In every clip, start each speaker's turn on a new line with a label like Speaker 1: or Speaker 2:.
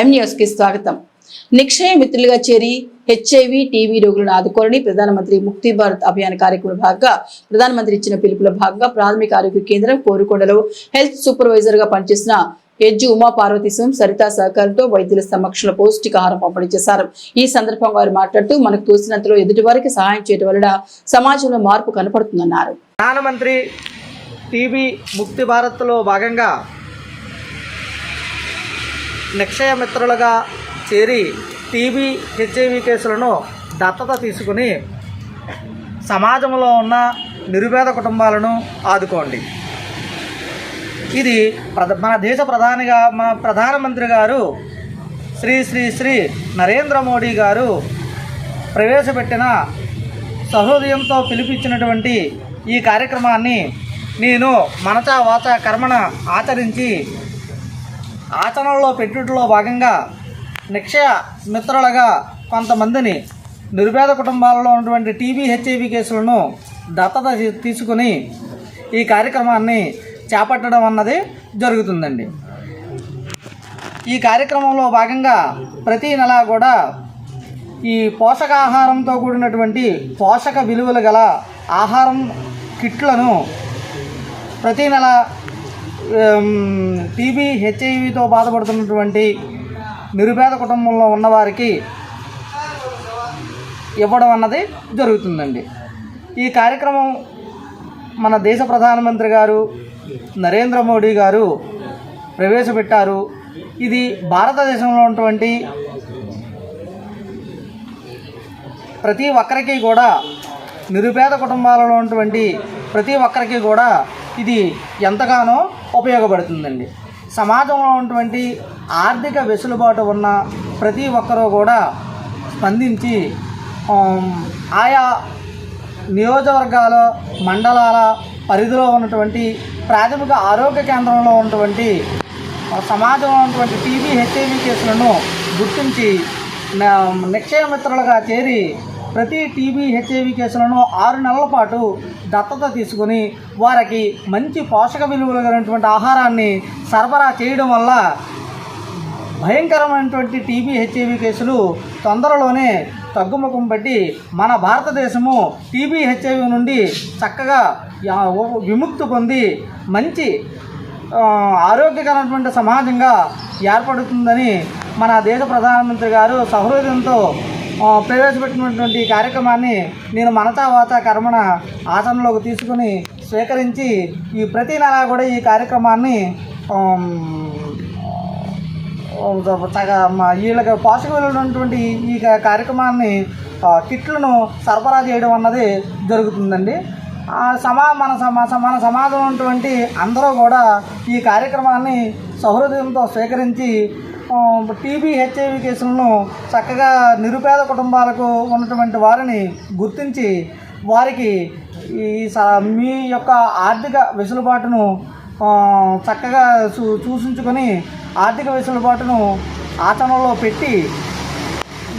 Speaker 1: ఎం న్యూస్కి స్వాగతం. నిక్షయ మిత్రులుగా చేరి హెచ్ఐవి టీవీ రోగులను ఆదుకోవాలని ప్రధానమంత్రి ముక్తి భారత్ అభియాన్ కార్యక్రమంలో భాగంగా ప్రధానమంత్రి ఇచ్చిన పిలుపుల భాగంగా ప్రాథమిక ఆరోగ్య కేంద్రం కోరుకొండలో హెల్త్ సూపర్వైజర్గా పనిచేసిన ఎజ్జు ఉమా పార్వతీశం సరిత సహకారంతో వైద్యుల సమక్షంలో పౌష్టికాహారం పంపిణీ చేశారు. ఈ సందర్భంగా వారు మాట్లాడుతూ మనకు తోసినంతలో ఎదుటి వారికి సహాయం చేయడం వలన సమాజంలో మార్పు కనపడుతుందన్నారు.
Speaker 2: ప్రధానమంత్రి టీబీ ముక్తి భారత్లో భాగంగా నిక్షయమిత్రులుగా చేరి టీబీ హెచ్ఐవి కేసులను దత్తత తీసుకుని సమాజంలో ఉన్న నిరుపేద కుటుంబాలను ఆదుకోండి. ఇది మన దేశ ప్రధానిగా మన ప్రధానమంత్రి గారు శ్రీ శ్రీ శ్రీ నరేంద్ర మోడీ గారు ప్రవేశపెట్టిన సహృదయంతో పిలిపించినటువంటి ఈ కార్యక్రమాన్ని నేను మనచా వాచ కర్మణ ఆచరించి ఆచరణలో పెట్టుటలో భాగంగా నిక్షయ మిత్రులుగా కొంతమందిని నిరుపేద కుటుంబాలలో ఉన్నటువంటి టీబీ హెచ్ఐవి కేసులను దత్తత తీసుకుని ఈ కార్యక్రమాన్ని చేపట్టడం అన్నది జరుగుతుందండి. ఈ కార్యక్రమంలో భాగంగా ప్రతి నెల కూడా ఈ పోషకాహారంతో కూడినటువంటి పోషక విలువలు గల ఆహారం కిట్లను ప్రతి నెల టీబీ హెచ్ఐవితో బాధపడుతున్నటువంటి నిరుపేద కుటుంబంలో ఉన్నవారికి ఇవ్వడం అన్నది జరుగుతుందండి. ఈ కార్యక్రమం మన దేశ ప్రధానమంత్రి గారు నరేంద్ర మోడీ గారు ప్రవేశపెట్టారు. ఇది భారతదేశంలో ఉన్నటువంటి ప్రతి ఒక్కరికి కూడా నిరుపేద కుటుంబాలలో ఉన్నటువంటి ప్రతి ఒక్కరికి కూడా ఇది ఎంతగానో ఉపయోగపడుతుందండి. సమాజంలో ఉన్నటువంటి ఆర్థిక వెసులుబాటు ఉన్న ప్రతి ఒక్కరూ కూడా స్పందించి ఆయా నియోజకవర్గాల మండలాల పరిధిలో ఉన్నటువంటి ప్రాథమిక ఆరోగ్య కేంద్రంలో ఉన్నటువంటి సమాజంలో ఉన్నటువంటి టీబీ హెచ్ఐవి కేసులను గుర్తించి నిక్షయమిత్రులుగా చేరి ప్రతి టీబీ హెచ్ఐవి కేసులను ఆరు నెలల పాటు దత్తత తీసుకుని వారికి మంచి పోషక విలువలు కలిగినటువంటి ఆహారాన్ని సరఫరా చేయడం వల్ల భయంకరమైనటువంటి టీబీ హెచ్ఐవి కేసులు తొందరలోనే తగ్గుముఖం పట్టి మన భారతదేశము టీబీ హెచ్ఐవి నుండి చక్కగా విముక్తి పొంది మంచి ఆరోగ్యకరమైనటువంటి సమాజంగా ఏర్పడుతుందని మన దేశ ప్రధానమంత్రి గారు సహృదయంతో ప్రవేశపెట్టినటువంటి ఈ కార్యక్రమాన్ని నేను మనతా వాత కర్మణ ఆచరణలోకి తీసుకుని స్వీకరించి ఈ ప్రతి నెల కూడా ఈ కార్యక్రమాన్ని తగ వీళ్ళకి పోషక విలువటువంటి ఈ కార్యక్రమాన్ని కిట్లను సరఫరా చేయడం అన్నది జరుగుతుందండి. సమా మన సమా మన సమాజం ఉన్నటువంటి అందరూ కూడా ఈ కార్యక్రమాన్ని సౌహృదయంతో స్వీకరించి టీబీ హెచ్ఐవి కేసులను చక్కగా నిరుపేద కుటుంబాలకు ఉన్నటువంటి వారిని గుర్తించి వారికి ఈ స- మీ యొక్క ఆర్థిక వెసులుబాటును చక్కగా చూ చూసించుకొని ఆర్థిక వెసులుబాటును ఆచరణలో పెట్టి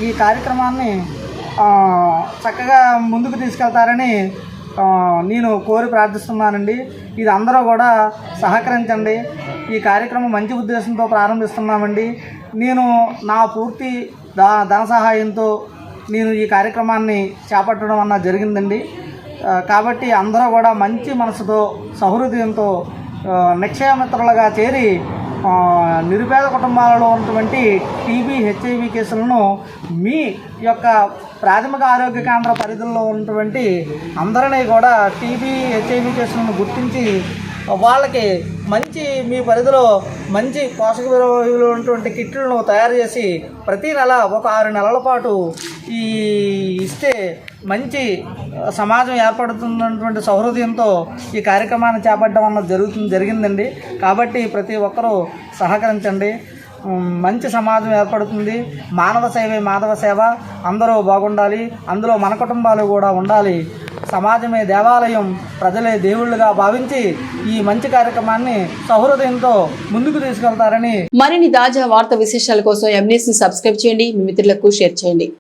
Speaker 2: ఈ కార్యక్రమాన్ని చక్కగా ముందుకు తీసుకెళ్తారని నేను కోరి ప్రార్థిస్తున్నానండి. ఇది అందరూ కూడా సహకరించండి. ఈ కార్యక్రమం మంచి ఉద్దేశంతో ప్రారంభిస్తున్నామండి. నేను నా పూర్తి దా ధన సహాయంతో నేను ఈ కార్యక్రమాన్ని చేపట్టడం అన్న జరిగిందండి. కాబట్టి అందరూ కూడా మంచి మనసుతో సహృదయంతో నిక్షయమిత్రులుగా చేరి నిరుపేద కుటుంబాలలో ఉన్నటువంటి టీబీ హెచ్ఐవి కేసులను మీ యొక్క ప్రాథమిక ఆరోగ్య కేంద్ర పరిధిలో ఉన్నటువంటి అందరినీ కూడా టీబీ హెచ్ఐవి కేసులను గుర్తించి వాళ్ళకి మంచి మీ పరిధిలో మంచి పోషక విలువైనటువంటి కిట్లను తయారు చేసి ప్రతి నెల ఒక ఆరు నెలల పాటు ఈ ఇస్తే మంచి సమాజం ఏర్పడుతున్నటువంటి సౌహృదయంతో ఈ కార్యక్రమాన్ని చేపట్టడం అన్నది జరుగుతుంది జరిగిందండి. కాబట్టి ప్రతి ఒక్కరూ సహకరించండి. మంచి సమాజం ఏర్పడుతుంది. మానవ సేవే మాధవ సేవ. అందరూ బాగుండాలి. అందులో మన కుటుంబాలు కూడా ఉండాలి. సమాజమే దేవాలయం. ప్రజలే దేవుళ్ళుగా భావించి ఈ మంచి కార్యక్రమాన్ని సహృదయంతో ముందుకు తీసుకెళ్తారని
Speaker 1: మరిన్ని తాజా వార్త విశేషాల కోసం ఎంఎస్ని సబ్స్క్రైబ్ చేయండి. మీ మిత్రులకు షేర్ చేయండి.